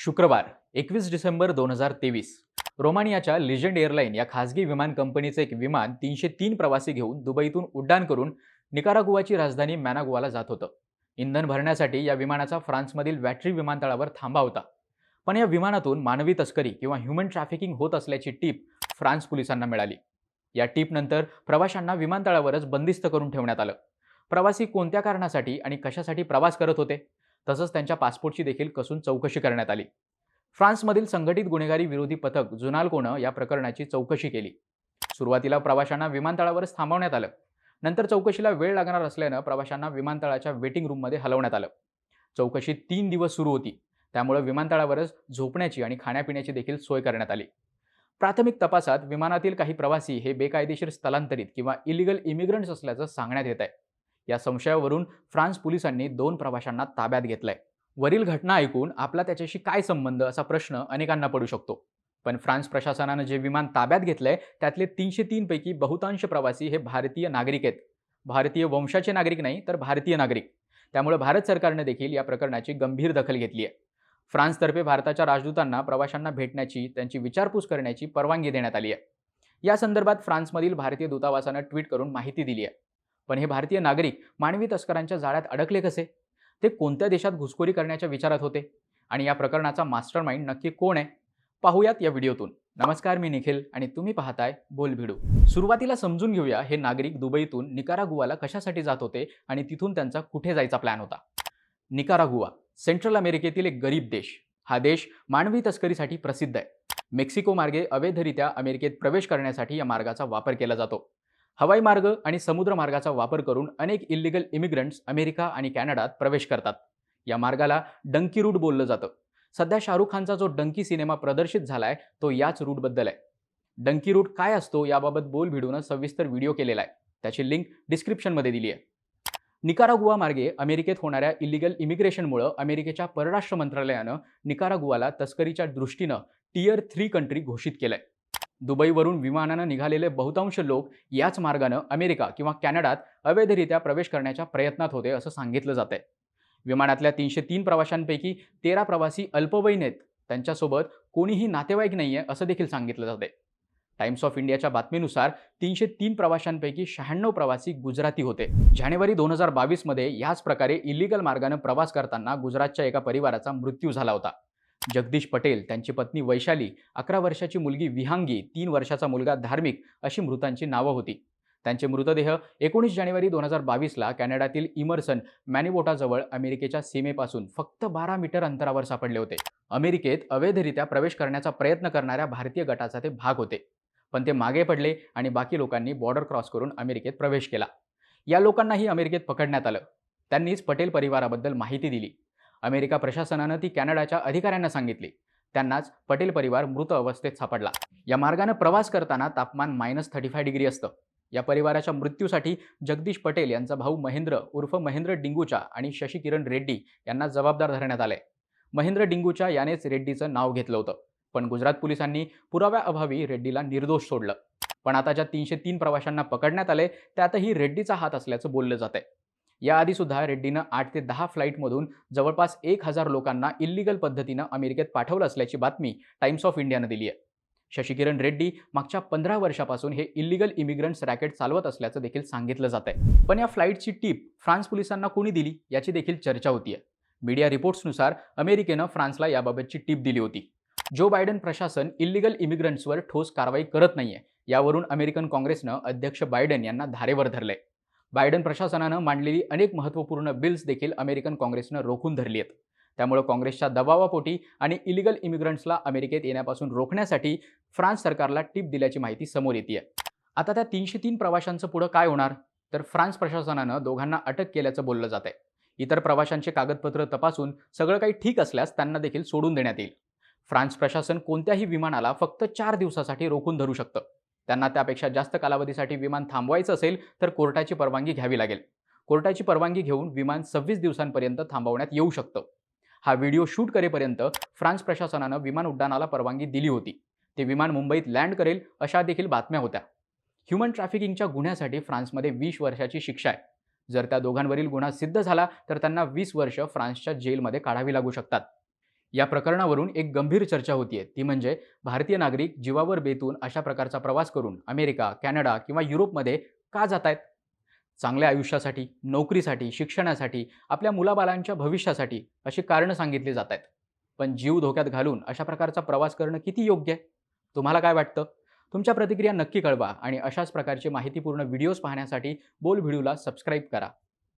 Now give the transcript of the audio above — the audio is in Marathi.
शुक्रवार एकवीस डिसेंबर दोन हजार तेवीस. रोमानियाच्या लिजंड एअरलाईन या खासगी विमान कंपनीचं एक विमान तीनशे तीन प्रवासी घेऊन दुबईतून उड्डाण करून निकारागुआची राजधानी मॅनागुआला जात होतं. इंधन भरण्यासाठी या विमानाचा फ्रान्समधील बॅटरी विमानतळावर थांबा होता. पण या विमानातून मानवी तस्करी किंवा ह्युमन ट्रॅफिकिंग होत असल्याची टीप फ्रान्स पोलिसांना मिळाली. या टीपनंतर प्रवाशांना विमानतळावरच बंदिस्त करून ठेवण्यात आलं. प्रवासी कोणत्या कारणासाठी आणि कशासाठी प्रवास करत होते? तसंच त्यांच्या पासपोर्टची देखील कसून चौकशी करण्यात आली. फ्रान्समधील संघटित गुन्हेगारी विरोधी पथक जुनाल्कोनं या प्रकरणाची चौकशी केली. सुरुवातीला प्रवाशांना विमानतळावरच थांबवण्यात आलं. नंतर चौकशीला वेळ लागणार असल्यानं प्रवाशांना विमानतळाच्या वेटिंग रूममध्ये हलवण्यात आलं. चौकशी तीन दिवस सुरू होती. त्यामुळे विमानतळावरच झोपण्याची आणि खाण्यापिण्याची देखील सोय करण्यात आली. प्राथमिक तपासात विमानातील काही प्रवासी हे बेकायदेशीर स्थलांतरित किंवा इलिगल इमिग्रंट्स असल्याचं सांगण्यात येत आहे या संशयावरून फ्रान्स पोलिसांनी दोन प्रवाशांना ताब्यात घेतलंय. वरील घटना ऐकून आपला त्याच्याशी काय संबंध असा प्रश्न अनेकांना पडू शकतो. पण फ्रान्स प्रशासनानं जे विमान ताब्यात घेतलंय त्यातले तीनशे तीनपैकी बहुतांश प्रवासी हे भारतीय नागरिक आहेत. भारतीय वंशाचे नागरिक नाही तर भारतीय नागरिक. त्यामुळे भारत सरकारने देखील या प्रकरणाची गंभीर दखल घेतली आहे. फ्रान्सतर्फे भारताच्या राजदूतांना प्रवाशांना भेटण्याची त्यांची विचारपूस करण्याची परवानगी देण्यात आली आहे. या संदर्भात फ्रान्समधील भारतीय दूतावासानं ट्विट करून माहिती दिली आहे. पण हे भारतीय नागरिक मानवी तस्करांच्या जाळ्यात अडकले कसे? ते कोणत्या देशात घुसखोरी करण्याच्या विचारात होते? आणि या प्रकरणाचा मास्टर माइंड नक्की कोण आहे? पाहूयात या व्हिडिओतून. नमस्कार मी निखिल आणि तुम्ही पाहताय बोल भिडू सुरुवातीला समजून घेऊया हे नागरिक दुबईतून निकारागुवाला कशासाठी जात होते आणि तिथून त्यांचा कुठे जायचा प्लॅन होता. निकारागुवा सेंट्रल अमेरिकेतील एक गरीब देश. हा देश मानवी तस्करीसाठी प्रसिद्ध आहे. मेक्सिको मार्गे अवैधरित्या अमेरिकेत प्रवेश करण्यासाठी या मार्गाचा वापर केला जातो. हवाई मार्ग आणि समुद्र मार्गाचा वापर करून अनेक इलिगल इमिग्रंट्स अमेरिका आणि कॅनडात प्रवेश करतात. या मार्गाला डंकी रूट बोललं जातं. सध्या शाहरुख खानचा जो डंकी सिनेमा प्रदर्शित झालाय तो याच रूटबद्दल आहे. डंकी रूट काय असतो याबाबत बोल भिडून सविस्तर व्हिडिओ केलेला आहे. त्याची लिंक डिस्क्रिप्शनमध्ये दिली आहे. निकारागुआ मार्गे अमेरिकेत होणाऱ्या इलिगल इमिग्रेशनमुळं अमेरिकेच्या परराष्ट्र मंत्रालयानं निकारागुआला तस्करीच्या दृष्टीनं टियर थ्री कंट्री घोषित केलंय. दुबईवरून विमानानं निघालेले बहुतांश लोक याच मार्गानं अमेरिका किंवा कॅनडात अवैधरित्या प्रवेश करण्याच्या प्रयत्नात होते असं सांगितलं जात आहे विमानातल्या तीनशे तीन प्रवाशांपैकी तेरा प्रवासी अल्पवयीन आहेत. त्यांच्यासोबत कोणीही नातेवाईक नाहीये असं देखील सांगितलं जाते टाइम्स ऑफ इंडियाच्या बातमीनुसार तीनशे तीन प्रवाशांपैकी शहाण्णव प्रवासी गुजराती होते. जानेवारी दोन हजार बावीसमध्ये याच प्रकारे इलिगल मार्गानं प्रवास करताना गुजरातच्या एका परिवाराचा मृत्यू झाला होता. जगदीश पटेल त्यांची पत्नी वैशाली अकरा वर्षाची मुलगी विहांगी तीन वर्षाचा मुलगा धार्मिक अशी मृतांची नावं होती. त्यांचे मृतदेह एकोणीस जानेवारी दोन हजार बावीसला कॅनडातील इमर्सन मॅनिबोटाजवळ अमेरिकेच्या सीमेपासून फक्त बारा मीटर अंतरावर सापडले होते. अमेरिकेत अवैधरित्या प्रवेश करण्याचा प्रयत्न करणाऱ्या भारतीय गटाचा ते भाग होते. पण ते मागे पडले आणि बाकी लोकांनी बॉर्डर क्रॉस करून अमेरिकेत प्रवेश केला. या लोकांनाही अमेरिकेत पकडण्यात आलं. त्यांनीच पटेल परिवाराबद्दल माहिती दिली. अमेरिका प्रशासनानं ती कॅनडाच्या अधिकाऱ्यांना सांगितली. त्यांनाच पटेल परिवार मृत अवस्थेत सापडला. या मार्गानं प्रवास करताना तापमान मायनस थर्टी फाय डिग्री असतं. या परिवाराच्या मृत्यूसाठी जगदीश पटेल यांचा भाऊ महेंद्र उर्फ महेंद्र डिंगूचा आणि शशी किरण रेड्डी यांना जबाबदार धरण्यात आले महेंद्र डिंगूच्या यानेच रेड्डीचं नाव घेतलं होतं. पण गुजरात पोलिसांनी पुराव्याअभावी रेड्डीला निर्दोष सोडलं. पण आता ज्या तीनशे तीन प्रवाशांना पकडण्यात आले त्यातही रेड्डीचा हात असल्याचं बोललं जात याआधीसुद्धा याआधी सुद्धा रेड्डीनं आठ ते दहा फ्लाईटमधून जवळपास एक हजार लोकांना इल्लिगल पद्धतीनं अमेरिकेत पाठवलं असल्याची बातमी टाइम्स ऑफ इंडियानं दिली आहे शशिकिरण रेड्डी मागच्या पंधरा वर्षापासून हे इलिगल इमिग्रंट्स रॅकेट चालवत असल्याचं देखील सांगितलं जात आहे पण या फ्लाईटची टीप फ्रान्स पोलिसांना कोणी दिली याची देखील चर्चा होतीये. मीडिया रिपोर्ट्सनुसार अमेरिकेनं फ्रान्सला याबाबतची टीप दिली होती. जो बायडन प्रशासन इलिगल इमिग्रंट्सवर ठोस कारवाई करत नाहीये यावरून अमेरिकन काँग्रेसनं अध्यक्ष बायडन यांना धारेवर धरलंय. बायडन प्रशासनानं मांडलेली अनेक महत्त्वपूर्ण बिल्स देखील अमेरिकन काँग्रेसनं रोखून धरली आहेत. त्यामुळे काँग्रेसच्या दबावापोटी आणि इलिगल इमिग्रंट्सला अमेरिकेत येण्यापासून रोखण्यासाठी फ्रान्स सरकारला टीप दिल्याची माहिती समोर येते आता त्या तीनशे तीन प्रवाशांचं पुढं काय होणार? तर फ्रान्स प्रशासनानं दोघांना अटक केल्याचं बोललं जात आहे इतर प्रवाशांचे कागदपत्र तपासून सगळं काही ठीक असल्यास त्यांना देखील सोडून देण्यात येईल. फ्रान्स प्रशासन कोणत्याही विमानाला फक्त चार दिवसासाठी रोखून धरू शकतं. त्यांना त्यापेक्षा जास्त कालावधीसाठी विमान थांबवायचं असेल तर कोर्टाची परवानगी घ्यावी लागेल. कोर्टाची परवानगी घेऊन विमान सव्वीस दिवसांपर्यंत थांबवण्यात येऊ शकतं. हा व्हिडिओ शूट करेपर्यंत फ्रान्स प्रशासनानं विमान उड्डाणाला परवानगी दिली होती. ते विमान मुंबईत लँड करेल अशा देखील बातम्या होत्या. ह्युमन ट्रॅफिकिंगच्या गुन्ह्यासाठी फ्रान्समध्ये वीस वर्षाची शिक्षा आहे. जर त्या दोघांवरील गुन्हा सिद्ध झाला तर त्यांना वीस वर्ष फ्रान्सच्या जेलमध्ये काढावी लागू शकतात. या प्रकरणावरून एक गंभीर चर्चा होतीये. ती म्हणजे भारतीय नागरिक जीवावर बेतून अशा प्रकारचा प्रवास करून अमेरिका कॅनडा किंवा युरोपमध्ये का जात आहेत चांगल्या आयुष्यासाठी नोकरीसाठी शिक्षणासाठी आपल्या मुलाबालांच्या भविष्यासाठी अशी कारणं सांगितली जात आहेत पण जीव धोक्यात घालून अशा प्रकारचा प्रवास करणं किती योग्य? आहे तुम्हाला काय वाटतं? तुमच्या प्रतिक्रिया नक्की कळवा आणि अशाच प्रकारचे माहितीपूर्ण व्हिडिओज पाहण्यासाठी बोल व्हिडिओला सबस्क्राईब करा.